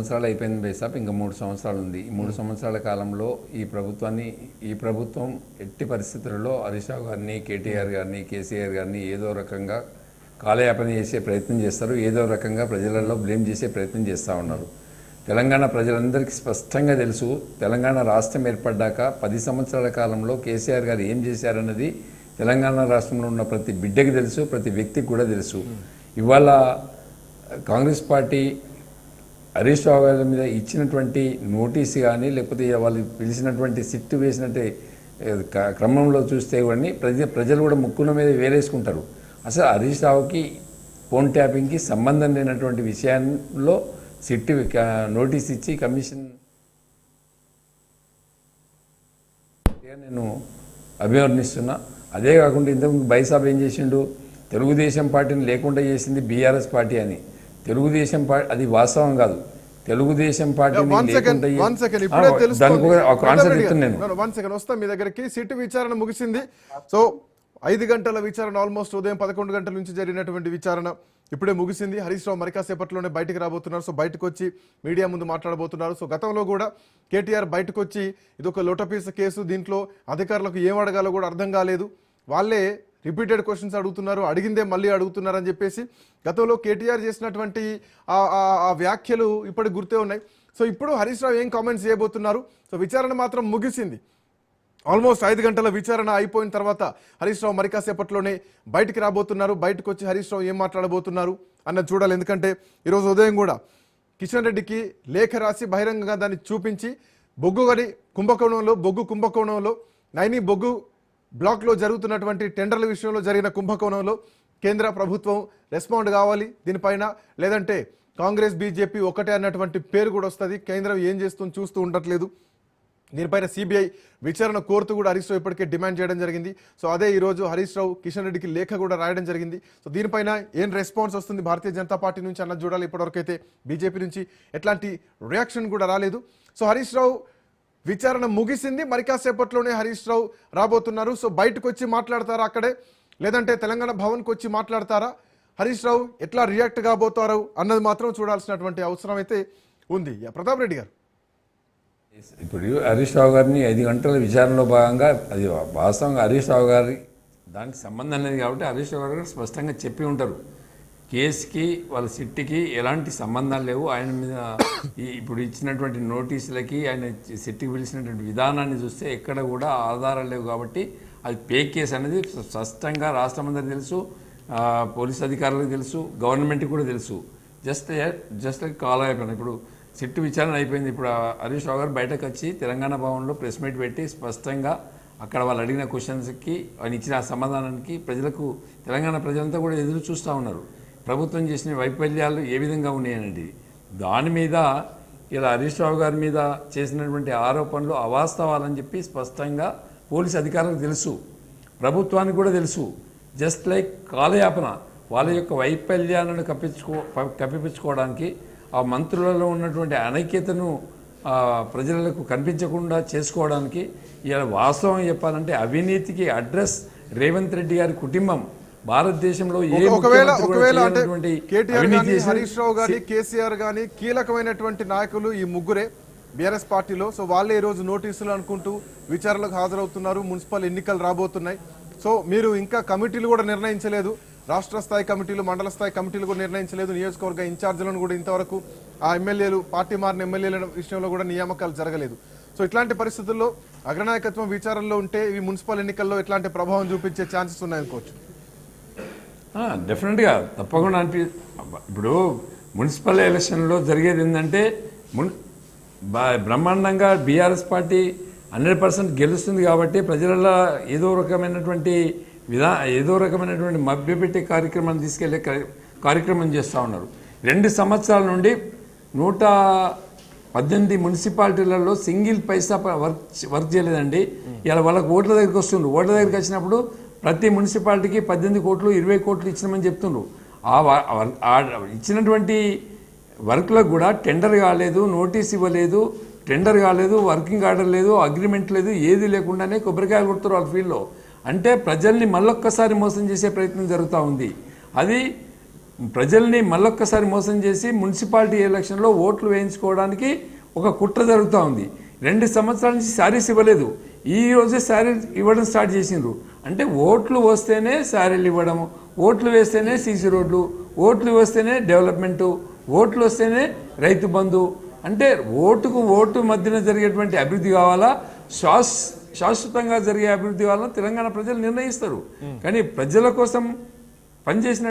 సంవత్సరాలు అయిపోయింది బేసాప్ ఇంకా మూడు సంవత్సరాలు ఉంది ఈ మూడు సంవత్సరాల కాలంలో ఈ ప్రభుత్వాన్ని ఈ ప్రభుత్వం ఎట్టి పరిస్థితులలో హరీష్ రావు గారిని కేటీఆర్ గారిని కేసీఆర్ గారిని ఏదో రకంగా కాలయాపన చేసే ప్రయత్నం చేస్తారు. ఏదో రకంగా ప్రజలలో బ్లేమ్ చేసే ప్రయత్నం చేస్తూ ఉన్నారు. తెలంగాణ ప్రజలందరికీ స్పష్టంగా తెలుసు తెలంగాణ రాష్ట్రం ఏర్పడ్డాక పది సంవత్సరాల కాలంలో కేసీఆర్ గారు ఏం చేశారన్నది తెలంగాణ రాష్ట్రంలో ఉన్న ప్రతి బిడ్డకి తెలుసు ప్రతి వ్యక్తికి కూడా తెలుసు. ఇవాళ కాంగ్రెస్ పార్టీ హరీష్ రావు గారి మీద ఇచ్చినటువంటి నోటీస్ కానీ లేకపోతే వాళ్ళు పిలిచినటువంటి సిట్టు వేసినట్టు క్రమంలో చూస్తే కూడా ప్రజ ప్రజలు కూడా ముక్కుల మీద వేరేసుకుంటారు అసలు హరీష్ రావుకి ఫోన్ ట్యాపింగ్కి సంబంధం లేనటువంటి విషయంలో సిట్టు నోటీస్ ఇచ్చి కమిషన్ నేను అభివర్ణిస్తున్నా. అదే కాకుండా ఇంతకుముందు బైసాబ్ ఏం చేసిండు? తెలుగుదేశం పార్టీని లేకుండా చేసింది బీఆర్ఎస్ పార్టీ అని. తెలుగుదేశం పార్టీ అది వాస్తవం కాదు. తెలుగుదేశం వన్ సెకండ్ సెకండ్ వస్తా మీ దగ్గరికి. సిట్ విచారణ ముగిసింది. సో ఐదు గంటల విచారణ ఆల్మోస్ట్ ఉదయం పదకొండు గంటల నుంచి జరిగినటువంటి విచారణ ఇప్పుడే ముగిసింది. హరీష్ రావు మరి కాసేపట్లోనే బయటకు రాబోతున్నారు. సో బయటకు వచ్చి మీడియా ముందు మాట్లాడబోతున్నారు. సో గతంలో కూడా కేటీఆర్ బయటకు వచ్చి ఇది ఒక లోటపీస కేసు. దీంట్లో అధికారులకు ఏం అడగాలో కూడా అర్థం కాలేదు. వాళ్ళే రిపీటెడ్ క్వశ్చన్స్ అడుగుతున్నారు అడిగిందే మళ్ళీ అడుగుతున్నారు అని చెప్పేసి గతంలో కేటీఆర్ చేసినటువంటి ఆ- వ్యాఖ్యలు ఇప్పటికి గుర్తే ఉన్నాయి. సో ఇప్పుడు హరీష్ రావు ఏం కామెంట్స్ చేయబోతున్నారు? సో విచారణ మాత్రం ముగిసింది. ఆల్మోస్ట్ ఐదు గంటల విచారణ అయిపోయిన తర్వాత హరీష్ రావు మరికాసేపట్లోనే బయటికి రాబోతున్నారు. బయటకు వచ్చి హరీష్ రావు ఏం మాట్లాడబోతున్నారు అన్నది చూడాలి. ఎందుకంటే ఈరోజు ఉదయం కూడా కిషన్ రెడ్డికి లేఖ రాసి బహిరంగంగా దాన్ని చూపించి బొగ్గు గడి కుంభకోణంలో బొగ్గు కుంభకోణంలో నైని బొగ్గు బ్లాక్లో జరుగుతున్నటువంటి టెండర్ల విషయంలో జరిగిన కుంభకోణంలో కేంద్ర ప్రభుత్వం రెస్పాండ్ కావాలి దీనిపైన. లేదంటే కాంగ్రెస్ బీజేపీ ఒకటే అన్నటువంటి పేరు కూడా వస్తుంది. కేంద్రం ఏం చేస్తుంది చూస్తూ ఉండట్లేదు. దీనిపైన సిబిఐ విచారణ కోరుతూ కూడా హరీష్ రావు ఇప్పటికే డిమాండ్ చేయడం జరిగింది. సో అదే ఈరోజు హరీష్ రావు కిషన్ రెడ్డికి లేఖ కూడా రాయడం జరిగింది. సో దీనిపైన ఏం రెస్పాన్స్ వస్తుంది భారతీయ జనతా పార్టీ నుంచి అన్నది చూడాలి ఇప్పటివరకు అయితే బీజేపీ నుంచి. ఎట్లాంటి రియాక్షన్ కూడా రాలేదు. సో హరీష్ రావు విచారణ ముగిసింది. మరి కాసేపట్లోనే హరీష్ రావు రాబోతున్నారు. సో బయటకు వచ్చి మాట్లాడతారా అక్కడే? లేదంటే తెలంగాణ భవన్కి వచ్చి మాట్లాడతారా? హరీష్ రావు ఎట్లా రియాక్ట్ కాబోతారు అన్నది మాత్రం చూడాల్సినటువంటి అవసరం అయితే ఉంది. యా, ప్రతాప్ రెడ్డి గారు. ఇప్పుడు హరీష్ రావు గారిని ఐదు గంటల విచారణలో భాగంగా అది వాస్తవంగా హరీష్ రావు గారి దానికి సంబంధం లేదు కాబట్టి హరీష్ రావు గారు స్పష్టంగా చెప్పి ఉంటారు. కేసుకి వాళ్ళ సిట్టికి ఎలాంటి సంబంధాలు లేవు. ఆయన మీద ఇప్పుడు ఇచ్చినటువంటి నోటీసులకి ఆయన సిట్టికి పిలిచినటువంటి విధానాన్ని చూస్తే ఎక్కడ కూడా ఆధారాలు లేవు కాబట్టి అది పేక్ కేసు అనేది స్పష్టంగా రాష్ట్రమందరికి తెలుసు పోలీస్ అధికారులకు తెలుసు గవర్నమెంట్కి కూడా తెలుసు. జస్ట్ జస్ట్ కాల్ అయిపోయింది. ఇప్పుడు సిట్టు విచారణ అయిపోయింది. ఇప్పుడు హరీష్ రావు గారు బయటకు వచ్చి తెలంగాణ భవన్లో ప్రెస్ మీట్ పెట్టి స్పష్టంగా అక్కడ వాళ్ళు అడిగిన క్వశ్చన్స్కి ఆయన ఇచ్చిన సమాధానానికి ప్రజలకు తెలంగాణ ప్రజలంతా కూడా ఎదురు చూస్తూ ఉన్నారు. ప్రభుత్వం చేసిన వైఫల్యాలు ఏ విధంగా ఉన్నాయనేది దాని మీద ఇలా హరీష్ రావు గారి మీద చేసినటువంటి ఆరోపణలు అవాస్తవాలని చెప్పి స్పష్టంగా పోలీస్ అధికారులకు తెలుసు. ప్రభుత్వానికి కూడా తెలుసు. జస్ట్ లైక్ కాలయాపన వాళ్ళ యొక్క వైఫల్యాలను కప్పించుకో కప్పిపించుకోవడానికి ఆ మంత్రులలో ఉన్నటువంటి అనైక్యతను ప్రజలకు కనిపించకుండా చేసుకోవడానికి ఇలా వాస్తవం చెప్పాలంటే అవినీతికి అడ్రస్ రేవంత్ రెడ్డి గారి కుటుంబం. భారతదేశంలో ఏ ఒకవేళ ఒకవేళ అంటే కేటీఆర్ గాని హరీష్ రావు గాని కేసీఆర్ గాని కీలకమైనటువంటి నాయకులు ఈ ముగ్గురే. బీఆర్ఎస్ పార్టీలో. సో వాళ్ళే ఈ రోజు నోటీసులు అనుకుంటూ విచారణలకు హాజరవుతున్నారు. మున్సిపల్ ఎన్నికలు రాబోతున్నాయి. సో మీరు ఇంకా కమిటీలు కూడా నిర్ణయించలేదు. రాష్ట్ర స్థాయి కమిటీలు మండల స్థాయి కమిటీలు కూడా నిర్ణయించలేదు. నియోజకవర్గ ఇన్ఛార్జీలను కూడా ఇంతవరకు ఆ ఎమ్మెల్యేలు పార్టీ మారిన ఎమ్మెల్యేల విషయంలో కూడా నియామకాలు జరగలేదు. సో ఇట్లాంటి పరిస్థితుల్లో అగ్రనాయకత్వం విచారణలో ఉంటే ఈ మున్సిపల్ ఎన్నికల్లో ఎట్లాంటి ప్రభావం చూపించే ఛాన్సెస్ ఉన్నాయనుకోవచ్చు. డెఫినెట్గా తప్పకుండా అనిపి ఇప్పుడు మున్సిపల్ ఎలక్షన్లో జరిగేది ఏంటంటే మున్ బ్రహ్మాండంగా బీఆర్ఎస్ పార్టీ హండ్రెడ్ పర్సెంట్ గెలుస్తుంది కాబట్టి ప్రజలలో ఏదో రకమైనటువంటి విధా ఏదో రకమైనటువంటి మభ్యపెట్టే కార్యక్రమాన్ని తీసుకెళ్ళే కార్య- కార్యక్రమం చేస్తూ ఉన్నారు. రెండు సంవత్సరాల నుండి నూట పద్దెనిమిది మున్సిపాలిటీలలో సింగిల్ పైసా వర్క్ వర్క్ చేయలేదండి. ఇలా వాళ్ళకి ఓట్ల దగ్గరికి వస్తుండ్రు ఓట్ల దగ్గరికి వచ్చినప్పుడు ప్రతి మున్సిపాలిటీకి పద్దెనిమిది కోట్లు ఇరవై కోట్లు ఇచ్చినామని చెప్తుండ్రు. ఆ ఆ ఇచ్చినటువంటి వర్క్లకు కూడా టెండర్ కాలేదు నోటీస్ ఇవ్వలేదు టెండర్ కాలేదు వర్కింగ్ ఆర్డర్ లేదు అగ్రిమెంట్ లేదు ఏది లేకుండానే కొబ్బరికాయలు కొడుతారు వాళ్ళ ఫీల్డ్లో. అంటే ప్రజల్ని మళ్ళొక్కసారి మోసం చేసే ప్రయత్నం జరుగుతూ ఉంది. అది ప్రజల్ని మళ్ళొక్కసారి మోసం చేసి మున్సిపాలిటీ ఎలక్షన్లో ఓట్లు వేయించుకోవడానికి ఒక కుట్ర జరుగుతూ ఉంది. రెండు సంవత్సరాల నుంచి శారీస్ ఇవ్వలేదు. ఈ రోజే శారీ ఇవ్వడం స్టార్ట్ చేసిండ్రు. అంటే ఓట్లు వస్తేనే శారీలు ఇవ్వడం ఓట్లు వేస్తేనే సీసీ రోడ్లు ఓట్లు వస్తేనే డెవలప్మెంటు ఓట్లు వస్తేనే రైతు బంధు. అంటే ఓటుకు ఓటు మధ్యన జరిగేటువంటి అభివృద్ధి కావాలా? శాస్ శాశ్వతంగా జరిగే అభివృద్ధి కావాలని తెలంగాణ ప్రజలు నిర్ణయిస్తారు. కానీ ప్రజల కోసం పనిచేసిన